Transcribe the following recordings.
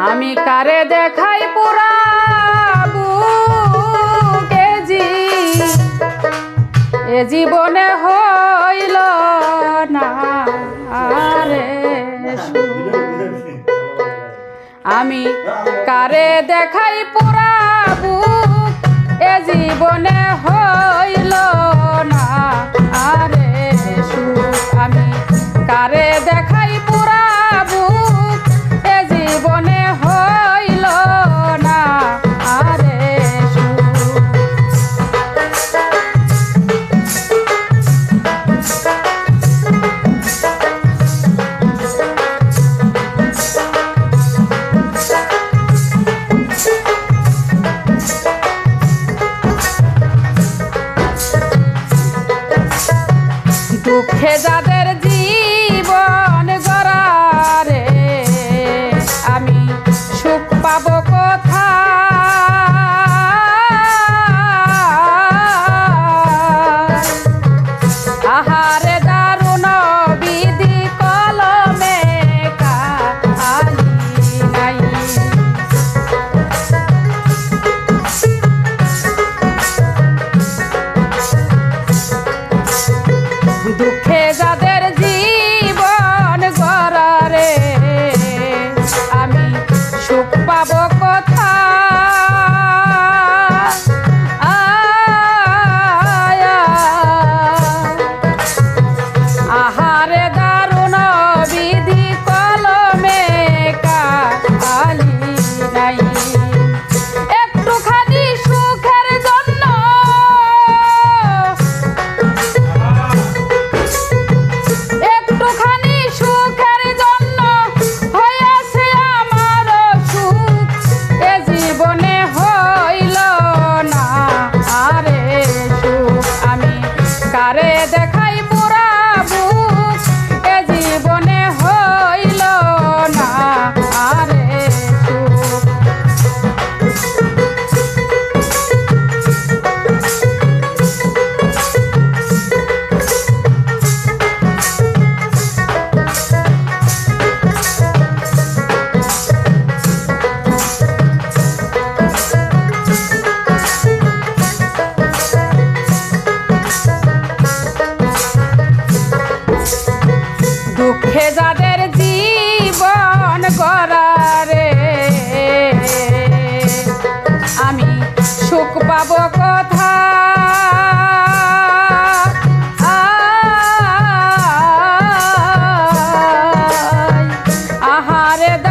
আমি কারে দেখাই পুরা কেজি এ জীবনে হইল না আরে আমি কারে দেখাই পুরা বুক, এ জীবনে হইল না আরে আমি কারে দেখাই পুরা দুঃখে যাদের জীবন গড়ারে আমি সুখ পাব কোথা আহারে paredão.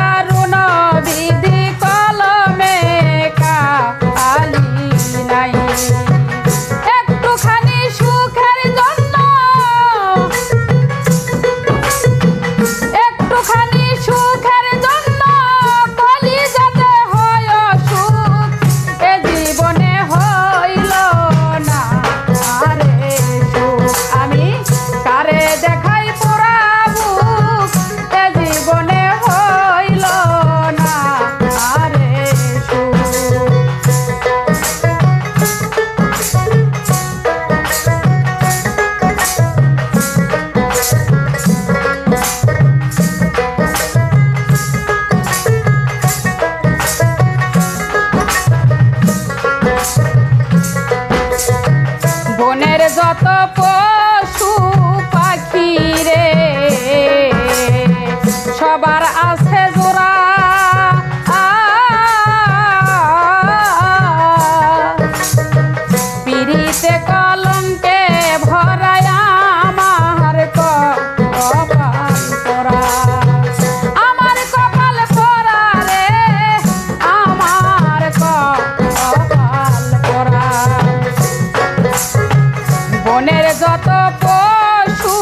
মনের যত পশু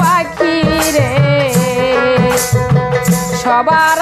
পাখি রে সবার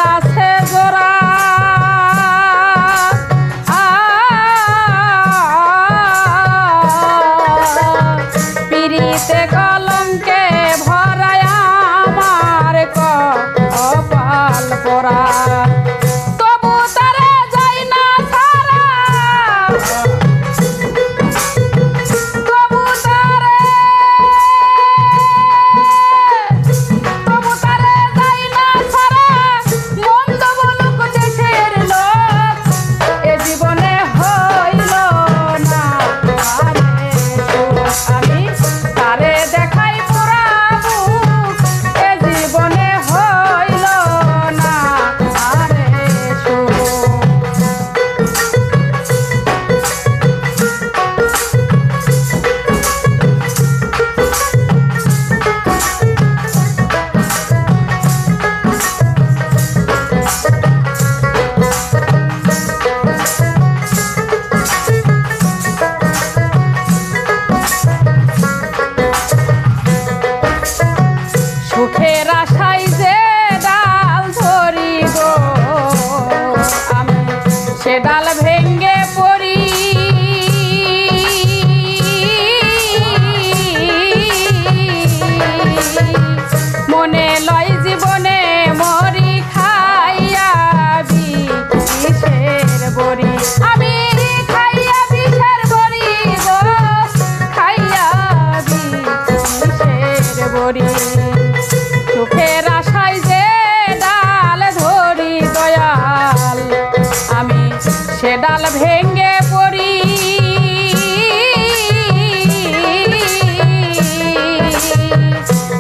ডাল ভেঙ্গে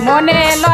মনে লয়